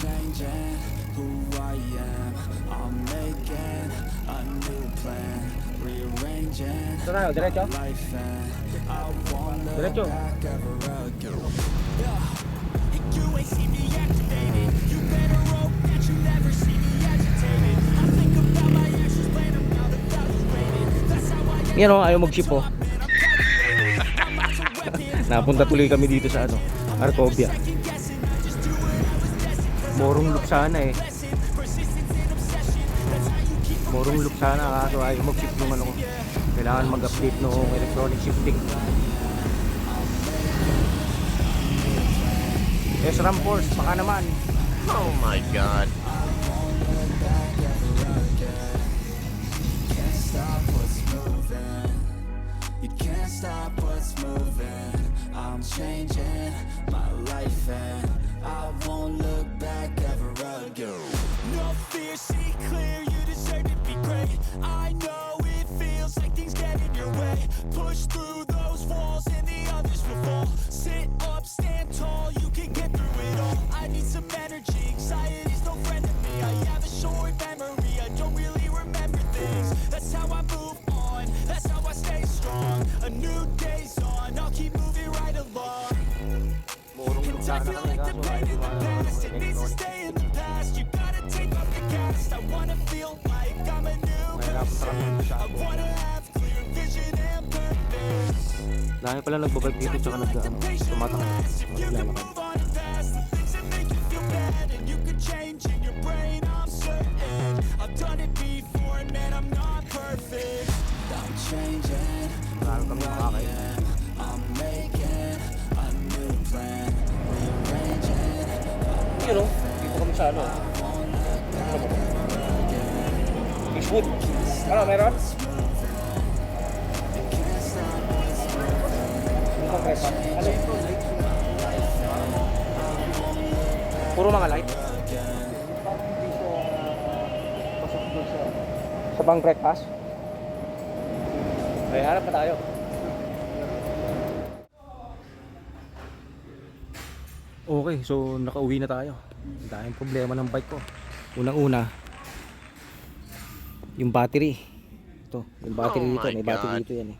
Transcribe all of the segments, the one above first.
changing who I am I'm making a new plan. Rearranging Tayo, diretso. life and I won't look back ever again you ain't see me activated You better hope that you never see me agitated. I think about my actions, plan them out evaluated. That's how I Yan o, ayaw mag-chip o oh. Napunta tuloy kami dito sa ano Arcovia Morong look sana eh. Morong look sana kaso ayaw mag-ship nung ano ko. Kailangan mag-update nung electronic shifting. SRAM Force, baka naman. Oh my god. stop what's moving. You can't stop what's moving. I'm changing my life and ever. No fear, see clear. You deserve to be great. I know it feels like things get in your way. Push through those I feel like the kaso pain ayaw in the lumana ng past. It needs to stay in the past. You gotta take off the cast. I wanna feel like I'm a new Mahirap sa kami sa I wanna have clear vision and purpose. Dahil pala nagbabike dito tsaka nag ano, tumatakbo. Maglalakad. Yun o, dito kami sa ano. Ano, meron? Ano ang presyo? Ano? Puro mga light? Sa bang breakfast? Ay, harap na tayo. Okay, so nakauwi na tayo. Ang daming problema ng bike ko. Unang-una, yung battery. Ito, yung battery Oh dito, may battery God. dito yan eh.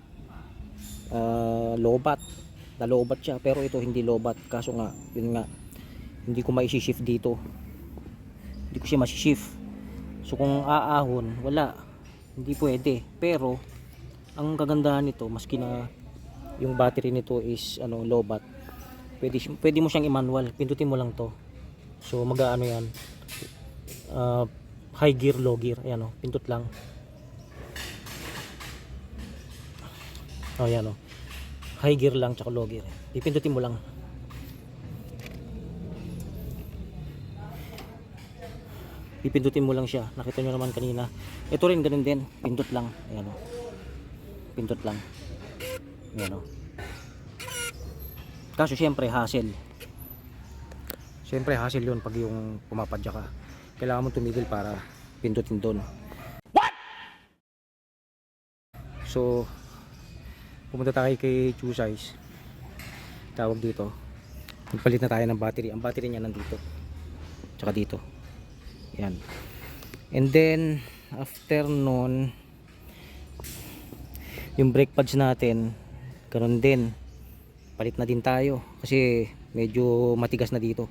Ah, lobat. Nalobat siya, pero ito hindi lobat. Kaso nga, yun nga, hindi ko mai-shift dito. Hindi ko siya ma-shift. So kung aahon, wala. Hindi pwede. Pero, ang kagandahan nito, maski na yung battery nito is ano lobat pwede, pwede mo siyang i-manual. Pindutin mo lang to. So mag-ano yan? Ah, high gear low gear. Ayan o pindot lang. Oh yan o high gear lang tsaka low gear. Pipindutin mo lang. Pipindutin mo lang siya. Nakita nyo naman kanina. Ito rin ganun din. Pindot lang. Ayan o pindot lang. Ayan o kaso syempre hassle. Syempre hassle yun pag yung pumapadya ka. Kailangan mo tumigil para pindutin doon. What? So pumunta tayo kay True Size tawag dito. Nagpalit na tayo ng battery. Ang battery niya nandito. Tsaka dito. Yan. And then after nun yung brake pads natin karon din palit na din tayo kasi medyo matigas na dito.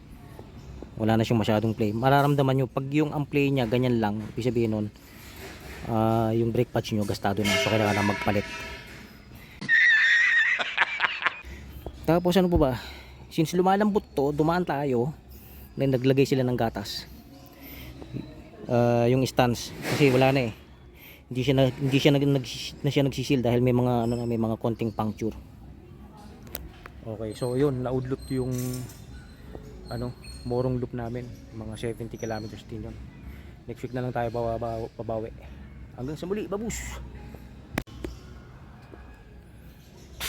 Wala na siyang masyadong play. Mararamdaman nyo pag yung ang play niya ganyan lang ibig sabihin nun ah, yung brake pads nyo gastado na. So kailangan na magpalit. Tapos ano po ba? Since lumalambot to dumaan tayo then naglagay sila ng gatas. Ah, yung stance kasi wala na eh. Hindi siya na, hindi siya nag, nag, na siya nagsisil dahil may mga ano na may mga konting puncture Okay, so yun, naudlot yung ano, morong loop namin. Mga 70 kilometers din yun. Next week na lang tayo pababawi. pabawi. Hanggang sa muli, babus!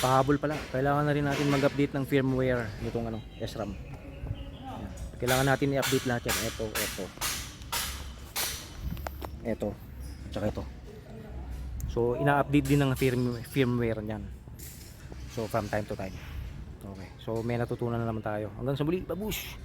Pahabol pala. Kailangan na rin natin mag-update ng firmware nitong ano, SRAM. Kailangan natin i-update lahat yan. Ito, ito. Ito. Tsaka ito. So, ina-update din ng firm, firmware niyan. So, from time to time. Okay. So may natutunan na naman tayo. Hanggang sa muli, babush!